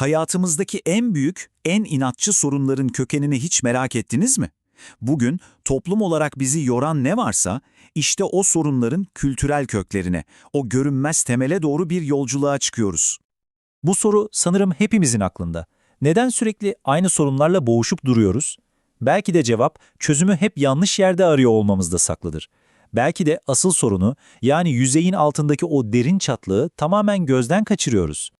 Hayatımızdaki en büyük, en inatçı sorunların kökenini hiç merak ettiniz mi? Bugün toplum olarak bizi yoran ne varsa, işte o sorunların kültürel köklerine, o görünmez temele doğru bir yolculuğa çıkıyoruz. Bu soru sanırım hepimizin aklında. Neden sürekli aynı sorunlarla boğuşup duruyoruz? Belki de cevap çözümü hep yanlış yerde arıyor olmamızda saklıdır. Belki de asıl sorunu yani yüzeyin altındaki o derin çatlığı tamamen gözden kaçırıyoruz.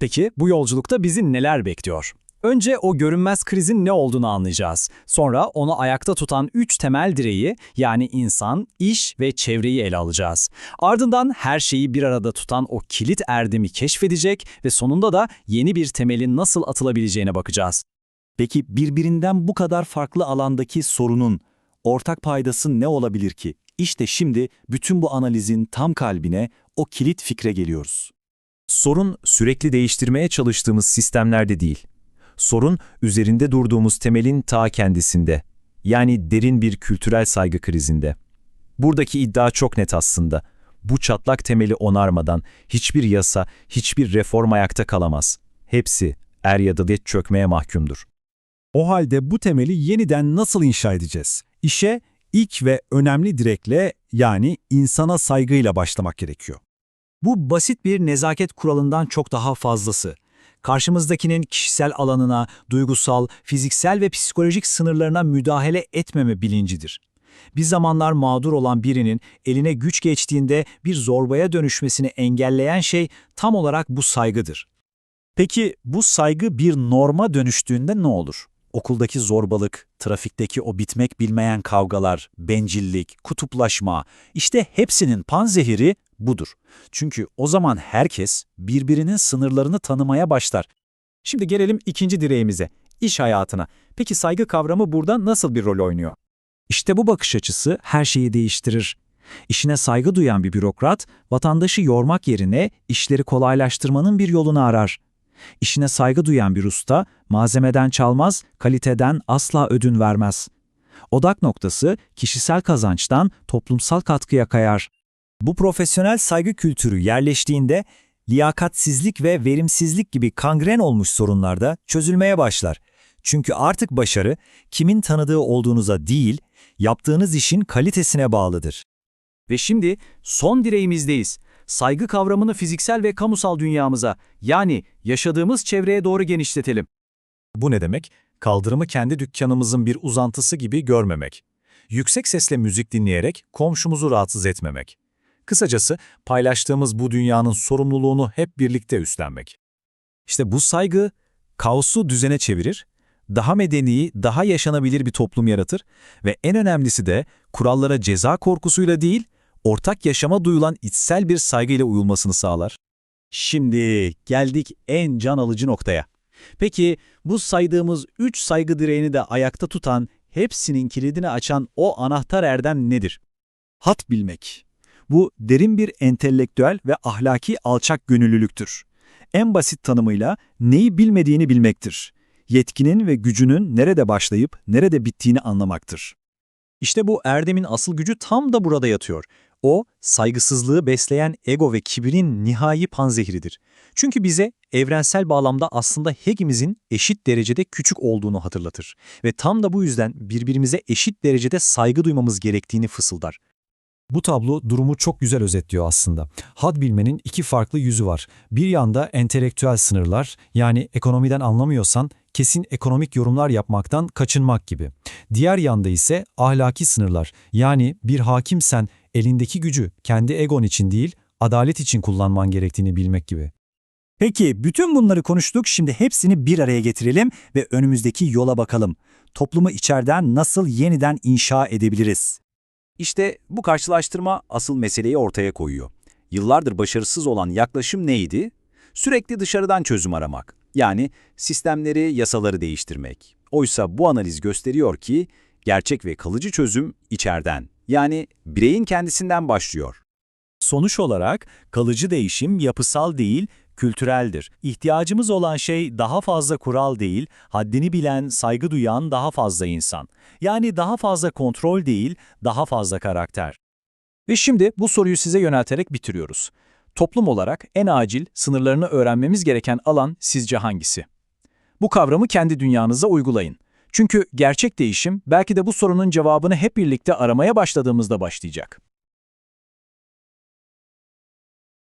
Peki bu yolculukta bizi neler bekliyor? Önce o görünmez krizin ne olduğunu anlayacağız. Sonra onu ayakta tutan üç temel direği yani insan, iş ve çevreyi ele alacağız. Ardından her şeyi bir arada tutan o kilit erdemi keşfedecek ve sonunda da yeni bir temelin nasıl atılabileceğine bakacağız. Peki birbirinden bu kadar farklı alandaki sorunun ortak paydası ne olabilir ki? İşte şimdi bütün bu analizin tam kalbine o kilit fikre geliyoruz. Sorun sürekli değiştirmeye çalıştığımız sistemlerde değil. Sorun üzerinde durduğumuz temelin ta kendisinde. Yani derin bir kültürel saygı krizinde. Buradaki iddia çok net aslında. Bu çatlak temeli onarmadan hiçbir yasa, hiçbir reform ayakta kalamaz. Hepsi er ya da geç çökmeye mahkumdur. O halde bu temeli yeniden nasıl inşa edeceğiz? İşe ilk ve önemli direkle yani insana saygıyla başlamak gerekiyor. Bu basit bir nezaket kuralından çok daha fazlası. Karşımızdakinin kişisel alanına, duygusal, fiziksel ve psikolojik sınırlarına müdahale etmeme bilincidir. Bir zamanlar mağdur olan birinin eline güç geçtiğinde bir zorbaya dönüşmesini engelleyen şey tam olarak bu saygıdır. Peki bu saygı bir norma dönüştüğünde ne olur? Okuldaki zorbalık, trafikteki o bitmek bilmeyen kavgalar, bencillik, kutuplaşma, işte hepsinin panzehiri budur. Çünkü o zaman herkes birbirinin sınırlarını tanımaya başlar. Şimdi gelelim ikinci direğimize, iş hayatına. Peki saygı kavramı burada nasıl bir rol oynuyor? İşte bu bakış açısı her şeyi değiştirir. İşine saygı duyan bir bürokrat, vatandaşı yormak yerine işleri kolaylaştırmanın bir yolunu arar. İşine saygı duyan bir usta, malzemeden çalmaz, kaliteden asla ödün vermez. Odak noktası kişisel kazançtan toplumsal katkıya kayar. Bu profesyonel saygı kültürü yerleştiğinde, liyakatsizlik ve verimsizlik gibi kangren olmuş sorunlarda çözülmeye başlar. Çünkü artık başarı, kimin tanıdığı olduğunuza değil, yaptığınız işin kalitesine bağlıdır. Ve şimdi son direğimizdeyiz. Saygı kavramını fiziksel ve kamusal dünyamıza, yani yaşadığımız çevreye doğru genişletelim. Bu ne demek? Kaldırımı kendi dükkanımızın bir uzantısı gibi görmemek. Yüksek sesle müzik dinleyerek komşumuzu rahatsız etmemek. Kısacası paylaştığımız bu dünyanın sorumluluğunu hep birlikte üstlenmek. İşte bu saygı kaosu düzene çevirir, daha medeni, daha yaşanabilir bir toplum yaratır ve en önemlisi de kurallara ceza korkusuyla değil, ortak yaşama duyulan içsel bir saygıyla uyulmasını sağlar. Şimdi geldik en can alıcı noktaya. Peki bu saydığımız üç saygı direğini de ayakta tutan, hepsinin kilidini açan o anahtar erdem nedir? Hat bilmek. Bu derin bir entelektüel ve ahlaki alçak gönüllülüktür. En basit tanımıyla neyi bilmediğini bilmektir. Yetkinin ve gücünün nerede başlayıp nerede bittiğini anlamaktır. İşte bu erdemin asıl gücü tam da burada yatıyor. O, saygısızlığı besleyen ego ve kibrin nihai panzehiridir. Çünkü bize evrensel bağlamda aslında hepimizin eşit derecede küçük olduğunu hatırlatır. Ve tam da bu yüzden birbirimize eşit derecede saygı duymamız gerektiğini fısıldar. Bu tablo durumu çok güzel özetliyor aslında. Had bilmenin iki farklı yüzü var. Bir yanda entelektüel sınırlar, yani ekonomiden anlamıyorsan kesin ekonomik yorumlar yapmaktan kaçınmak gibi. Diğer yanda ise ahlaki sınırlar, yani bir hakimsen elindeki gücü kendi egon için değil, adalet için kullanman gerektiğini bilmek gibi. Peki bütün bunları konuştuk, şimdi hepsini bir araya getirelim ve önümüzdeki yola bakalım. Toplumu içeriden nasıl yeniden inşa edebiliriz? İşte bu karşılaştırma asıl meseleyi ortaya koyuyor. Yıllardır başarısız olan yaklaşım neydi? Sürekli dışarıdan çözüm aramak. Yani sistemleri, yasaları değiştirmek. Oysa bu analiz gösteriyor ki gerçek ve kalıcı çözüm içeriden. Yani bireyin kendisinden başlıyor. Sonuç olarak kalıcı değişim yapısal değil, kültüreldir. İhtiyacımız olan şey daha fazla kural değil, haddini bilen, saygı duyan daha fazla insan. Yani daha fazla kontrol değil, daha fazla karakter. Ve şimdi bu soruyu size yönelterek bitiriyoruz. Toplum olarak en acil sınırlarını öğrenmemiz gereken alan sizce hangisi? Bu kavramı kendi dünyanıza uygulayın. Çünkü gerçek değişim belki de bu sorunun cevabını hep birlikte aramaya başladığımızda başlayacak.